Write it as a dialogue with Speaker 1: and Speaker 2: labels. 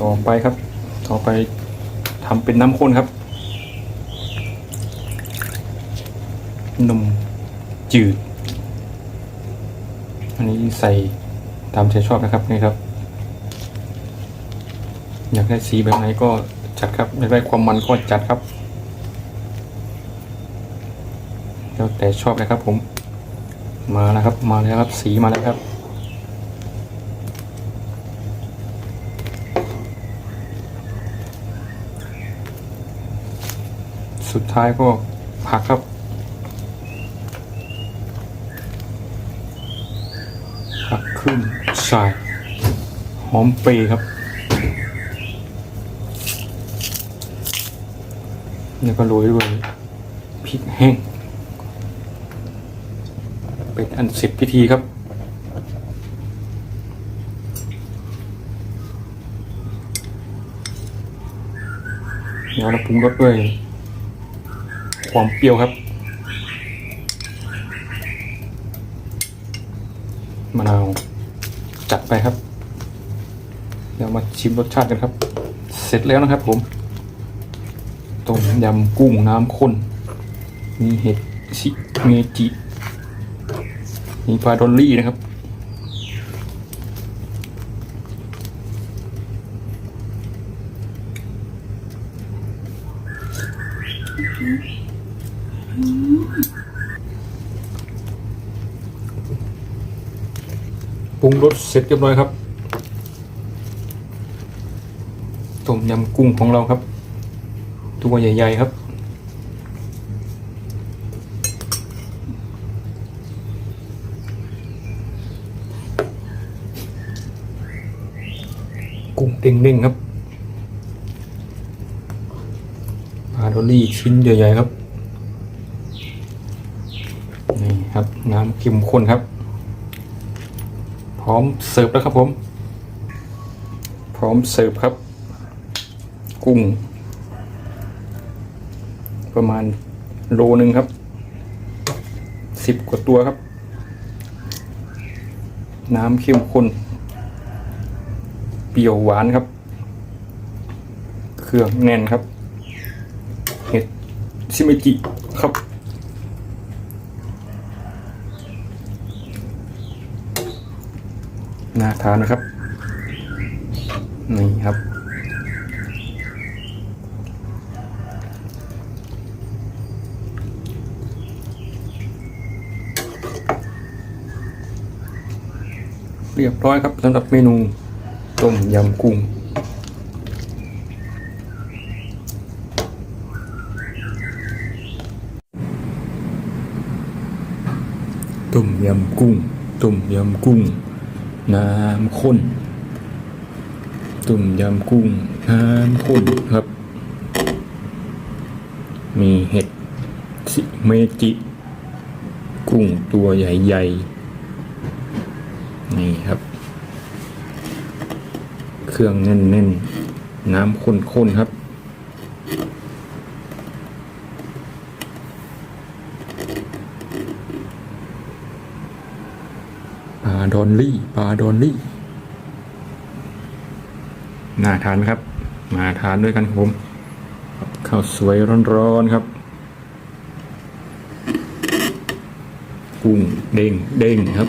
Speaker 1: ต่อไปครับ ต่อไปทำเป็นน้ำข้นครับนมจืด อันนี้ใส่ตามใจชอบนะครับนี่ครับ อยากได้สีแบบไหนก็จัดครับอยากได้ความมันก็จัดครับแล้วแต่ชอบเลยครับผม มาแล้วครับ มาแล้วครับ สีมาแล้วครับ สุดท้ายก็ผักครับ ผักขึ้นชายหอมเปรย์ครับ แล้วก็โรยด้วยพริกแห้ง เป็นอันเสร็จพิธีครับเดี๋ยวเราปรุงรสด้วย ความเปรี้ยวครับมะนาวจัดไปครับ เดี๋ยวมาชิมรสชาติกันครับ เสร็จแล้วนะครับผมต้มยำกุ้งน้ำข้น มีเห็ดชิเมจิมีปลาดอลลี่นะครับ ปรุงรสเสร็จเรียบร้อยครับต้มยำกุ้งของเราครับ ตัวใหญ่ ๆ ครับ กุ้งเด้งๆครับปลาดอลลี่ชิ้นใหญ่ ๆ ครับ นี่ครับ น้ำเข้มข้นครับ พร้อมเสิร์ฟแล้วครับผม พร้อมเสิร์ฟครับ กุ้ง ประมาณโลหนึ่งครับสิบกว่าตัวครับ น้ำเข้มข้นเปรี้ยวหวานครับ เครื่องแน่นครับ เห็ด ซิเมจิครับ น่าทานนะครับ นี่ครับ เรียบร้อยครับสำหรับเมนูต้มยำกุ้งต้มยำกุ้งต้มยำกุ้ง น้ำข้นต้มยำกุ้ง น้ำข้นครับ มีเห็ดซิเมจิ กุ้งตัวใหญ่ๆ นี่ครับ เครื่องแน่นๆ น้ำข้นๆครับ ปลา ดอนลี่ปลาดอนลี่น่าทานไหมครับ มาทานด้วยกันครับผมข้าวสวยร้อนๆครับ กุ้งเด้งเด้งครับ